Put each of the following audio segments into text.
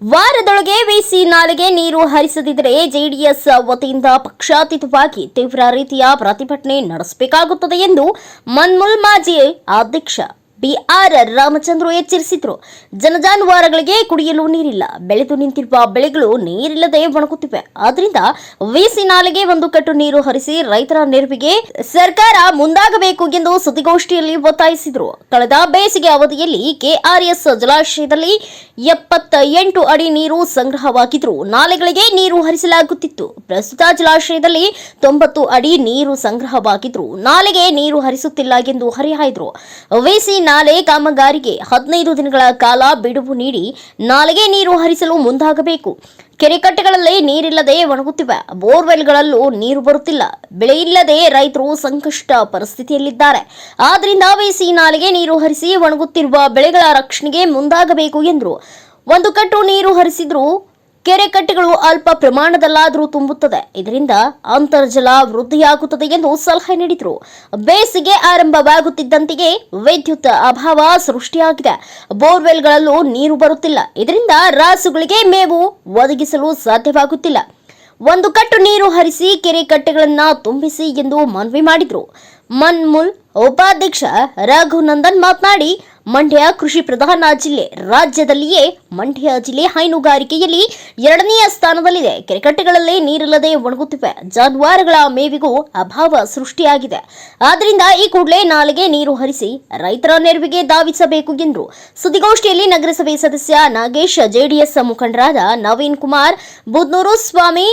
ವಾರದೊಳಗೆ ವಿಸಿ ನಾಲೆಗೆ ನೀರು ಹರಿಸದಿದ್ದರೆ ಜೆಡಿಎಸ್ ವತಿಯಿಂದ ಪಕ್ಷಾತೀತವಾಗಿ ತೀವ್ರ ರೀತಿಯ ಪ್ರತಿಭಟನೆ ನಡೆಸಬೇಕಾಗುತ್ತದೆ ಎಂದು ಮನ್ಮುಲ್ ಮಾಜಿ ಅಧ್ಯಕ್ಷ ಬಿಆರ್ ರಾಮಚಂದ್ರು ಎಚ್ಚರಿಸಿದ್ರು. ಜನಜಾನುವಾರುಗಳಿಗೆ ಕುಡಿಯಲು ನೀರಿಲ್ಲ. ಬೆಳೆದು ನಿಂತಿರುವ ಬೆಳೆಗಳು ನೀರಿಲ್ಲದೆ ಒಣಗುತ್ತಿವೆ. ಆದ್ರಿಂದ ವಿಸಿ ನಾಲೆಗೆ ಒಂದು ಕಟ್ಟು ನೀರು ಹರಿಸಿ ರೈತರ ನೆರವಿಗೆ ಸರ್ಕಾರ ಮುಂದಾಗಬೇಕು ಎಂದು ಸುದ್ದಿಗೋಷ್ಠಿಯಲ್ಲಿ ಒತ್ತಾಯಿಸಿದರು. ಕಳೆದ ಬೇಸಿಗೆ ಅವಧಿಯಲ್ಲಿ ಕೆಆರ್ಎಸ್ ಜಲಾಶಯದಲ್ಲಿ ಎಪ್ಪತ್ತ ಎಂಟು ಅಡಿ ನೀರು ಸಂಗ್ರಹವಾಗಿದ್ರು ನಾಲೆಗಳಿಗೆ ನೀರು ಹರಿಸಲಾಗುತ್ತಿತ್ತು. ಪ್ರಸ್ತುತ ಜಲಾಶಯದಲ್ಲಿ ತೊಂಬತ್ತು ಅಡಿ ನೀರು ಸಂಗ್ರಹವಾಗಿದ್ರು ನಾಲೆಗೆ ನೀರು ಹರಿಸುತ್ತಿಲ್ಲ ಎಂದು ಹರಿಹಾಯ್ದರು. ವಿಸಿ ನಾಲೆ ಕಾಮಗಾರಿಗೆ ಹದಿನೈದು ದಿನಗಳ ಕಾಲ ಬಿಡುವು ನೀಡಿ ನಾಲೆಗೆ ನೀರು ಹರಿಸಲು ಮುಂದಾಗಬೇಕು. ಕೆರೆಕಟ್ಟೆಗಳಲ್ಲಿ ನೀರಿಲ್ಲದೆ ಒಣಗುತ್ತಿವೆ. ಬೋರ್ವೆಲ್ಗಳಲ್ಲೂ ನೀರು ಬರುತ್ತಿಲ್ಲ. ಬೆಳೆ ಇಲ್ಲದೆ ರೈತರು ಸಂಕಷ್ಟ ಪರಿಸ್ಥಿತಿಯಲ್ಲಿದ್ದಾರೆ. ಆದ್ದರಿಂದ ವಿಸಿ ನಾಲೆಗೆ ನೀರು ಹರಿಸಿ ಒಣಗುತ್ತಿರುವ ಬೆಳೆಗಳ ರಕ್ಷಣೆಗೆ ಮುಂದಾಗಬೇಕು ಎಂದರು. ಒಂದು ಕಟ್ಟು ನೀರು ಹರಿಸಿದ್ರೂ ಕೆರೆ ಕಟ್ಟೆಗಳು ಅಲ್ಪ ಪ್ರಮಾಣದಲ್ಲಾದರೂ ತುಂಬುತ್ತದೆ. ಇದರಿಂದ ಅಂತರ್ಜಲ ವೃದ್ಧಿಯಾಗುತ್ತದೆ ಎಂದು ಸಲಹೆ ನೀಡಿದರು. ಬೇಸಿಗೆ ಆರಂಭವಾಗುತ್ತಿದ್ದಂತೆಯೇ ವಿದ್ಯುತ್ ಅಭಾವ ಸೃಷ್ಟಿಯಾಗಿದೆ. ಬೋರ್ವೆಲ್ಗಳಲ್ಲೂ ನೀರು ಬರುತ್ತಿಲ್ಲ. ಇದರಿಂದ ರಾಸುಗಳಿಗೆ ಮೇವು ಒದಗಿಸಲು ಸಾಧ್ಯವಾಗುತ್ತಿಲ್ಲ. ಒಂದು ಕಟ್ಟು ನೀರು ಹರಿಸಿ ಕೆರೆ ಕಟ್ಟೆಗಳನ್ನು ತುಂಬಿಸಿ ಎಂದು ಮನವಿ ಮಾಡಿದರು. ಮನ್ಮುಲ್ ಉಪಾಧ್ಯಕ್ಷ ರಘುನಂದನ್ ಮಾತನಾಡಿ ಮಂಡ್ಯ ಕೃಷಿ ಪ್ರಧಾನ ಜಿಲ್ಲೆ. ರಾಜ್ಯದಲ್ಲಿಯೇ ಮಂಡ್ಯ ಜಿಲ್ಲೆ ಹೈನುಗಾರಿಕೆಯಲ್ಲಿ ಎರಡನೆಯ ಸ್ಥಾನದಲ್ಲಿದೆ. ಕೆರೆಕಟ್ಟೆಗಳಲ್ಲಿ ನೀರಿಲ್ಲದೆ ಒಣಗುತ್ತಿವೆ. ಜಾನುವಾರುಗಳ ಮೇವಿಗೂ ಅಭಾವ ಸೃಷ್ಟಿಯಾಗಿದೆ. ಆದ್ದರಿಂದ ಈ ಕೂಡಲೇ ನಾಲೆಗೆ ನೀರು ಹರಿಸಿ ರೈತರ ನೆರವಿಗೆ ಧಾವಿಸಬೇಕು ಎಂದರು ಸುದ್ದಿಗೋಷ್ಠಿಯಲ್ಲಿ ನಗರಸಭೆ ಸದಸ್ಯ ನಾಗೇಶ್ ಜೆಡಿಎಸ್ ಮುಖಂಡರಾದ ನವೀನ್ ಕುಮಾರ್, ಬುದ್ನೂರು ಸ್ವಾಮಿ,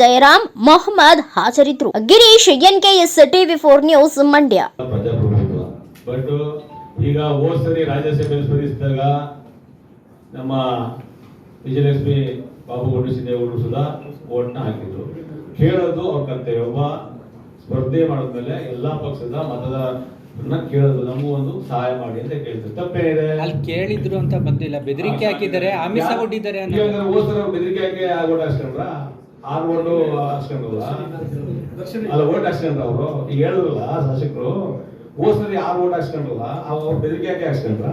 ಜಯರಾಮ್, ಮೊಹಮ್ಮದ್ ಹಾಜರಿದ್ದರು. Girish, NKS TV four news Mandya. ಈಗ ಹೋದ್ ಸರಿ ರಾಜ್ಯಸಭೆಯಲ್ಲಿ ಸ್ಪರ್ಧಿಸಿದಾಗ ನಮ್ಮ ವಿಜಯಲಕ್ಷ್ಮಿ ಬಾಬು ಗೌಡರು ಸುಧಾ ಓಟ್ನ ಹಾಕಿದ್ರು. ಕೇಳೋದು ಅವ್ರ ಕರ್ತವ್ಯ. ಒಬ್ಬ ಸ್ಪರ್ಧೆ ಮಾಡಿದ್ಮೇಲೆ ಎಲ್ಲಾ ಪಕ್ಷದ ಮತದಾರನ್ನ ಕೇಳೋದು ನಮಗೂ ಒಂದು ಸಹಾಯ ಮಾಡಿ ಅಂತ ಕೇಳ್ತಾರೆ ತಪ್ಪೇನಿದೆ? ಅಲ್ಲಿ ಕೇಳಿದ್ರು ಅಂತ ಬಂದಿಲ್ಲ. ಬೆದರಿಕೆ ಹಾಕಿದ್ದಾರೆ. ಆಮಿಷ ಕೊಟ್ಟಿದ್ದಾರೆ ಹೋದ್ ಬೆದರಿಕೆ ಹಾಕಿ ಆ ಓಟ್ ಹಾಕ್ಸ್ಕೊಂಡ್ರ? ಆರು ಓಟು ಹಾಕ್ಸ್ಕೊಂಡ್ರಲ್ಲ? ಅಲ್ಲ ಓಟ್ ಹಾಕ್ಸ್ಕೊಂಡ್ರ ಅವರು? ಈಗ ಹೇಳಿದ್ರಲ್ಲ ಶಾಸಕರು. ಹೋದ್ ಯಾರು ಓಟ್ ಹಾಕ್ಸ್ಕೊಂಡ್ರಲ್ಲ ಅವ್ರು ಬೆದರಿಕೆ ಯಾಕೆ ಹಾಕ್ಸ್ಕೊಂಡ್ರ?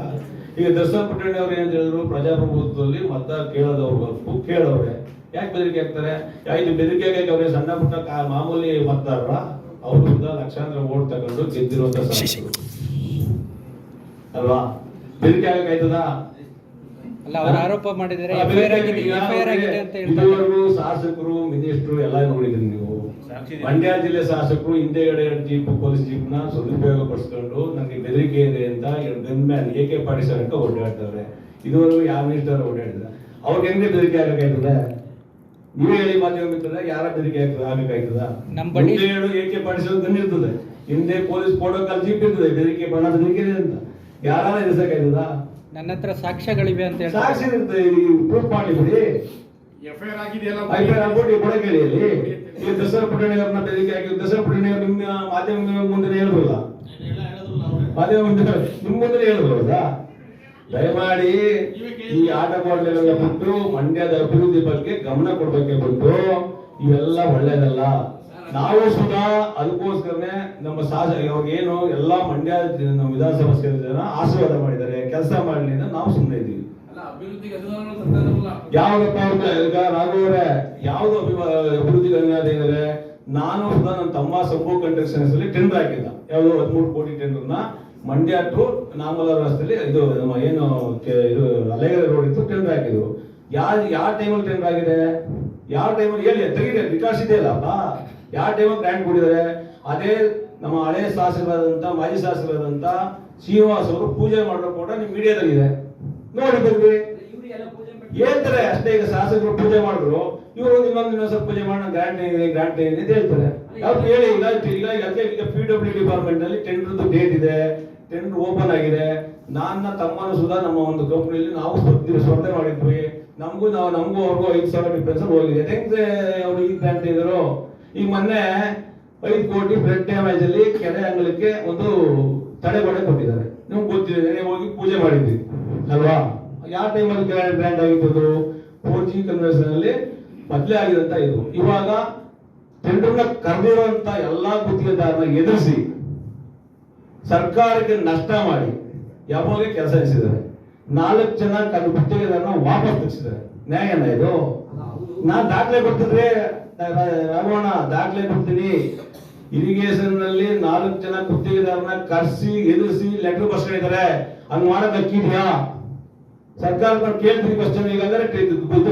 ಈಗ ದರ್ಶನ್ ಪುಟ್ಟಣ್ಣಿ ಅವ್ರು ಏನ್ ಹೇಳಿದ್ರು? ಪ್ರಜಾಪ್ರಭುತ್ವದಲ್ಲಿ ಮತ ಕೇಳೋದವ್ರು ಕೇಳೋರೆ ಯಾಕೆ ಬೆದರಿಕೆ ಹಾಕ್ತಾರೆ? ಇದು ಬೆದರಿಕೆ ಹಾಕಿ ಅವ್ರಿಗೆ ಸಣ್ಣ ಪುಟ್ಟ ಕಾ- ಮಾಮೂಲಿ ಮತದಾರರ? ಅವ್ರಿಂದ ಕೂಡ ಲಕ್ಷಾಂತರ ಓಟ್ ತಗೊಂಡು ಗೆದ್ದಿರುವಂತ ಅಲ್ವಾ? ಬೆದರಿಕೆ ಆಗಕ್ಕಾಯ್ತದ ಆಯ್ತದಾ? ಅಲ್ಲ ಅವ್ರು ಆರೋಪ ಮಾಡಿದರೆ ಎಫ್ಐಆರ್ ಆಗಿದೆ ಎಫ್ಐಆರ್ ಆಗಿದೆ ಅಂತ ಹೇಳ್ತಾರೆ. ಇದುವರೆಗೂ ಶಾಸಕರು ಮಿನಿಸ್ಟ್ರು ಎಲ್ಲ ನೋಡಿದ್ರಿ ನೀವು. ಮಂಡ್ಯ ಜಿಲ್ಲೆ ಶಾಸಕರು ಹಿಂದೆಗಡೆ ಎರಡು ಜೀಪ್ ಪೊಲೀಸ್ ಜೀಪ್ನ ಸದುಪಯೋಗ ಪಡಿಸ್ಕೊಂಡು ನನಗೆ ಬೆದರಿಕೆ ಇದೆ ಅಂತ gunman A K Patil ಅಂತ ಓಡಾಡ್ತಾರೆ. ಇದುವರೆಗೂ ಯಾವ ಮಿನಿಸ್ಟರ್ ಓಡಾಡ್ತಾರೆ ಅವ್ರಿಗೆ ಹೆಂಗೆ ಬೆದರಿಕೆ ಆಗಬೇಕಾಯ್ತದೆ? ನೀವು ಹೇಳಿ ಮಾಧ್ಯಮ ಮಿತ್ರರ ಯಾರ ಬೆದರಿಕೆ ಆಗ್ತದೆ ಆಗಬೇಕಾಯ್ತದ? ನಮ್ ಬಳಿ- ಮುಂದೆ ಹೇಳು ಎ ಕೆ ಪಾಟೀಲ್ ಗನ್ ಇರ್ತದೆ. ಹಿಂದೆ ಪೊಲೀಸ್ ಪ್ರೋಟೋಕಾಲ್ ಜೀಪ್ ಇರ್ತದೆ ಬೆದರಿಕೆ ಬಣ್ಣ ಬೆದರಿಕೆ ಇದೆ ಅಂತ. ಯಾರು ಎದುರಿಸಕ್ಕಾಯ್ತದ? ನನ್ನ ಹತ್ರ ಸಾಕ್ಷ್ಯಗಳಿವೆ ಅಂತ ಸಾಕ್ಷಿ ಇರ್ತದೆ ಪ್ರೂಫ್ ಮಾಡಿ ಬಿಡಿ. ಎಫ್ಐಆರ್ ಆಗಿದೆಯಲ್ಲ ಆಗ್ಬಿಟ್ಟು ದಸರಾ ಹಾಕಿ ದಸರಾ ನಿಮ್ಮ ಮಾಧ್ಯಮ ಮುಂದೆ ಹೇಳಿದ್ರಲ್ಲ ಮಾಧ್ಯಮ ಮುಂದೆ ನಿಮ್ಮ ಮುಂದೆ ಹೇಳಿದ್ರು ಹೌದಾ? ದಯಮಾಡಿ ಈ ಆಟಪಾಟಲೆಲ್ಲ ಬಿಟ್ಟು ಮಂಡ್ಯದ ಅಭಿವೃದ್ಧಿ ಬಗ್ಗೆ ಗಮನ ಕೊಡ್ಬೇಕೆ ಬಿಟ್ಟು ಇವೆಲ್ಲ ಒಳ್ಳೇದಲ್ಲ. ನಾವು ಸುಧಾ ಅದಕ್ಕೋಸ್ಕರನೇ ನಮ್ಮ ಶಾಸಕ ಇವಾಗ ಏನು ಎಲ್ಲಾ ಮಂಡ್ಯ ನಮ್ಮ ವಿಧಾನಸಭಾ ಸೇರಿದ ಜನ ಆಶೀರ್ವಾದ ಮಾಡಿದ್ದಾರೆ ಕೆಲಸ ಮಾಡಲಿ ಅಂತ ನಾವು ಸುಮ್ಮನೆ ಇದ್ದೀವಿ. ಅಭಿವೃದ್ಧಿಗೆ ಯಾವಾಗಪ್ಪ ಅಂತ ಈಗ ರಾಘವರೇ ಯಾವ್ದು ಅಭಿವ- ಅಭಿವೃದ್ಧಿ ಅನುದಾನ ಏನಿದೆ ನಾನು ಕೂಡ ನನ್ನ ತಮ್ಮ ಸಂಭು ಕಂಟ್ರಕ್ಷನ್ಸ್ ಅಲ್ಲಿ ಟೆಂಡರ್ ಹಾಕಿದ್ದ. ಯಾವ್ದು ಹದಿಮೂರು ಕೋಟಿ ಟೆಂಡರ್ನ. ಮಂಡ್ಯ ಟು ನಾಮಲ ರಸ್ತೆಯಲ್ಲಿ ಇದು ನಮ್ಮ ಏನು ಇದು ಅಲೆಗರ ರೋಡ್ ಇತ್ತು ಟೆಂಡರ್ ಹಾಕಿದ್ರು. ಯಾರು ಯಾವ ಟೈಮಲ್ಲಿ ಟೆಂಡರ್ ಆಗಿದೆ? ಯಾವ ಟೈಮಲ್ಲಿ ಹೇಳಿ ತೆಗಿದೆ ರಿಕಾರ್ಡ್ಸ್ ಇದೆಯಲ್ಲಪ್ಪ ಯಾವ ಟೈಮಲ್ಲಿ ಗ್ರ್ಯಾಂಡ್ ಕೊಟ್ಟಿದ್ದಾರೆ? ಅದೇ ನಮ್ಮ ಹಳೆ ಶಾಸಕರಾದಂತ, ಮಾಜಿ ಶಾಸಕರಾದಂತ ಶ್ರೀನಿವಾಸ್ ಅವರು ಪೂಜೆ ಮಾಡೋ ಕೂಡ ನಿಮ್ ಮೀಡಿಯಾದಲ್ಲಿದೆ ನೋಡಿ ಬರ್ರಿ. ಹೇಳ್ತಾರೆ, ಅಷ್ಟೇ ಈಗ ಶಾಸಕರು ಪೂಜೆ ಮಾಡಿದ್ರು. ಇವರು ಇನ್ನೊಂದು ಇನ್ನೊಂದು ಸ್ವಲ್ಪ ಪೂಜೆ ಮಾಡೋಣ ಗ್ರಾಂಟ್ ಏನಿದೆ ಗ್ರಾಂಟ್ ಏನಿದೆ ಅಂತ ಹೇಳ್ತಾರೆ. ಯಾವ್ದು ಹೇಳಿ ಇಲ್ಲ ಇಲ್ಲ ಅದೇ ಈಗ ಪಿ ಡಬ್ಲ್ಯೂ ಡಿಪಾರ್ಟ್ಮೆಂಟ್ನಲ್ಲಿ ಟೆಂಡರ್ ಡೇಟ್ ಇದೆ ಟೆಂಡರ್ ಓಪನ್ ಆಗಿದೆ. ನನ್ನ ತಮ್ಮನು ಸುಧಾ ನಮ್ಮ ಒಂದು ಕಂಪನಿಯಲ್ಲಿ ನಾವು ಸ್ಪರ್ಧೆ ಮಾಡಿದ್ವಿ. ನಮಗೂ ನಾವು, ನಮಗೂ ಅವ್ರಿಗೂ ಐದು ಸಾವಿರ ಡಿಫ್ರೆನ್ಸ್ ಹೋಗಿದೆ ಹೆಂಗೆ ಅವ್ರು ಈಗ ಗ್ರಾಂಟ್ ಇದ್ರು ಈಗ ಮೊನ್ನೆ ಐದು ಕೋಟಿ ಬ್ಲಡ್ ಡ್ಯಾಮೇಜ್ ಅಲ್ಲಿ ಕೆರೆ ಅಂಗಳಕ್ಕೆ ಒಂದು ತಡೆಗೋಡೆ ಕೊಟ್ಟಿದ್ದಾರೆ. ನಿಮ್ಗೆ ಗೊತ್ತಿದೆ ಹೋಗಿ ಪೂಜೆ ಮಾಡಿದ್ವಿ. ಅಲ್ವಾ? ಯಾವ ಟೈಮಲ್ಲಿ ಬ್ರ್ಯಾಂಡ್ ಆಗಿತ್ತು ಫೋರ್ ಜಿ ಕನ್ವೆನ್ಷನ್ ಅಲ್ಲಿ ಮೊದಲೇ ಆಗಿದಂತ ಇದು. ಇವಾಗ ಟೆಂಡರ್ನ ಕರೆದಿರುವಂತ ಎಲ್ಲಾ ಗುತ್ತಿಗೆದಾರನ ಎದುರಿಸಿ ಸರ್ಕಾರಕ್ಕೆ ನಷ್ಟ ಮಾಡಿ ಯಾವಾಗ ಕೆಲಸ ಎಸಿದ್ದಾರೆ ನಾಲ್ಕು ಜನ ಕದ್ದು ಗುತ್ತಿಗೆದಾರನ ವಾಪಸ್ ತೆಗೆಸಿದ್ದಾರೆ ನ್ಯಾಯನ ಇದು? ನಾನ್ ದಾಖಲೆ ಕೊಡ್ತಿದ್ರೆ ರಾಘವಣ್ಣ, ದಾಖಲೆ ಕೊಡ್ತೀನಿ. ಇರಿಗೇಷನ್ನಲ್ಲಿ ನಾಲ್ಕು ಜನ ಗುತ್ತಿಗೆದಾರನ ಕರ್ಸಿ, ಎದುರಿಸಿ ಲೆಟರ್ ಬರ್ಸ್ಕೊಂಡಿದ್ದಾರೆ. ಹಂಗ್ ಮಾಡಕ್ ಅಕ್ಕಿದ್ಯಾ? ಸರ್ಕಾರ ಕೇಳ್ತೀನಿ ಕ್ವಶನ್ ಈಗ ಅಂದ್ರೆ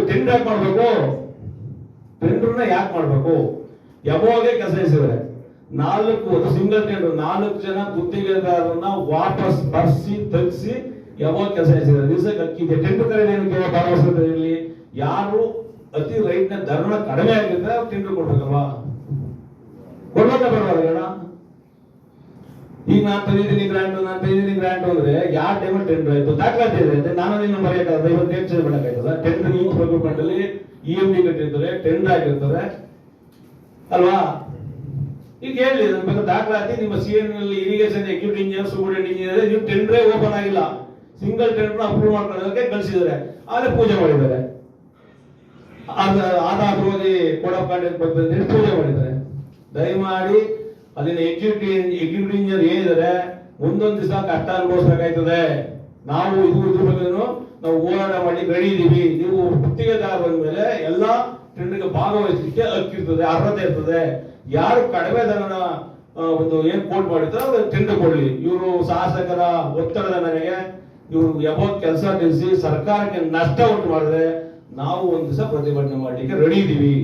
ಟೆಂಡರ್ ಯಾಕೆ ಮಾಡ್ಬೇಕು? ಟೆಂಡರ್ನ ಯಾಕೆ ಮಾಡ್ಬೇಕು? ಯಾವಾಗೇ ಕೆಲಸ ಎಸಿದ್ರೆ ನಾಲ್ಕು ಸಿಂಗಲ್ ಟೆಂಡರ್ ನಾಲ್ಕು ಜನ ಗುತ್ತಿಗೆದಾರರನ್ನ ವಾಪಸ್ ಬರ್ಸಿ ತಗ್ಸಿ ಯಾವಾಗ ಕೆಲಸ ಎಸಿದ್ರೆ? ದಿವಸಕ್ಕೆ ಅಕ್ಕಿದೆ ಟೆಂಡರ್ ಕರೆದೇನಕ್ಕೆ ಭಾಗವಹಿಸೋದ್ರಲ್ಲಿ ಯಾರು ಅತಿ ರೈಟ್ನ ದರ ಕಡಿಮೆ ಆಗಿದ್ರೆ ಟೆಂಡರ್ ಕೊಡ್ಬೇಕಲ್ವಾ? ಕೊಡ್ಬೇಕಾ ಬರಬಾರ್ದು ನಾನು ತಂದಿದ್ದೀನಿ ಗ್ರಾಂಟ್ ನಾನು ತಂದಿದ್ದೀನಿ ಗ್ರಾಂಟ್ ಅಂದ್ರೆ ಯಾವ ಟೈಮ್ ಟೆಂಡರ್ ಆಯ್ತು? ದಾಖಲಾತಿ ಇದೆ. ನಾನು ನಿನ್ನ ಬರೆಯಕ್ಕಾಗದ ಇವತ್ತು ಚೇಂಜ್ ಮಾಡಕ್ಕಾಯ್ತದ ಟೆಂಡರ್ ಪ್ರೊಕ್ಯೂರ್ಮೆಂಟ್ ಅಲ್ಲಿ ಇ ಎಂ ಡಿ ಕಟ್ಟಿರ್ತಾರೆ ಟೆಂಡರ್ ಆಗಿರ್ತಾರೆ ಅಲ್ವಾ? ಈಗ ಹೇಳಿ, ನನ್ನ ಬಗ್ಗೆ ದಾಖಲಾತಿ, ನಿಮ್ಮ ಸಿ ಎನ್ ಅಲ್ಲಿ irrigation executive engineer superintendent engineer ನೀವು ಟೆಂಡರೇ ಓಪನ್ ಆಗಿಲ್ಲ. ಸಿಂಗಲ್ ಟೆಂಡರ್ ಅಪ್ರೂವ್ ಮಾಡ್ಕೊಳ್ಳೋದಕ್ಕೆ ಕಳಿಸಿದ್ದಾರೆ. ಆದ್ರೆ ಪೂಜೆ ಮಾಡಿದ್ದಾರೆ. ಅದ ಆದಾಗ್ರವಾಗಿ ಕೋಡ್ ಆಫ್ ಕಾಂಡಕ್ಟ್ ಬಗ್ಗೆ ಪೂಜೆ ಮಾಡಿದ್ದಾರೆ. ದಯಮಾಡಿ ಅದನ್ನ ಎಕ್ಸಿಕ್ಯೂಟಿವ್ ಎಕ್ಸಿಕ್ಯೂಟಿವ್ ಇಂಜಿನಿಯರ್ ಏನಿದ್ದಾರೆ ಒಂದೊಂದು ದಿವಸ ಕಷ್ಟ ಅನುಭವಿಸಬೇಕಾಯ್ತದೆ. ನಾವು ಇದು ಇದ್ರ ಬಗ್ಗೆ ನಾವು ಹೋರಾಟ ಮಾಡಿ ರೆಡಿ ಇದೀವಿ. ನೀವು ಗುತ್ತಿಗೆದಾರ ಬಂದ್ಮೇಲೆ ಎಲ್ಲ ಟೆಂಡರ್ಗೆ ಭಾಗವಹಿಸಲಿಕ್ಕೆ ಹಕ್ಕಿರ್ತದೆ ಅರ್ಹತೆ ಇರ್ತದೆ. ಯಾರು ಕಡಿಮೆ ದರನ ಒಂದು ಏನ್ ಕೋಟ್ ಮಾಡಿದ್ರು ಅದನ್ನ ಟೆಂಡರ್ ಕೊಡ್ಲಿ. ಇವರು ಶಾಸಕರ ಒತ್ತಡದ ಮೇರೆಗೆ ಇವರು ಯಾವ ಕೆಲಸ ನಿಲ್ಲಿಸಿ ಸರ್ಕಾರಕ್ಕೆ ನಷ್ಟ ಉಂಟು ಮಾಡಿದ್ರೆ ನಾವು ಒಂದು ದಿವಸ ಪ್ರತಿಭಟನೆ ಮಾಡಲಿಕ್ಕೆ ರೆಡಿ ಇದೀವಿ.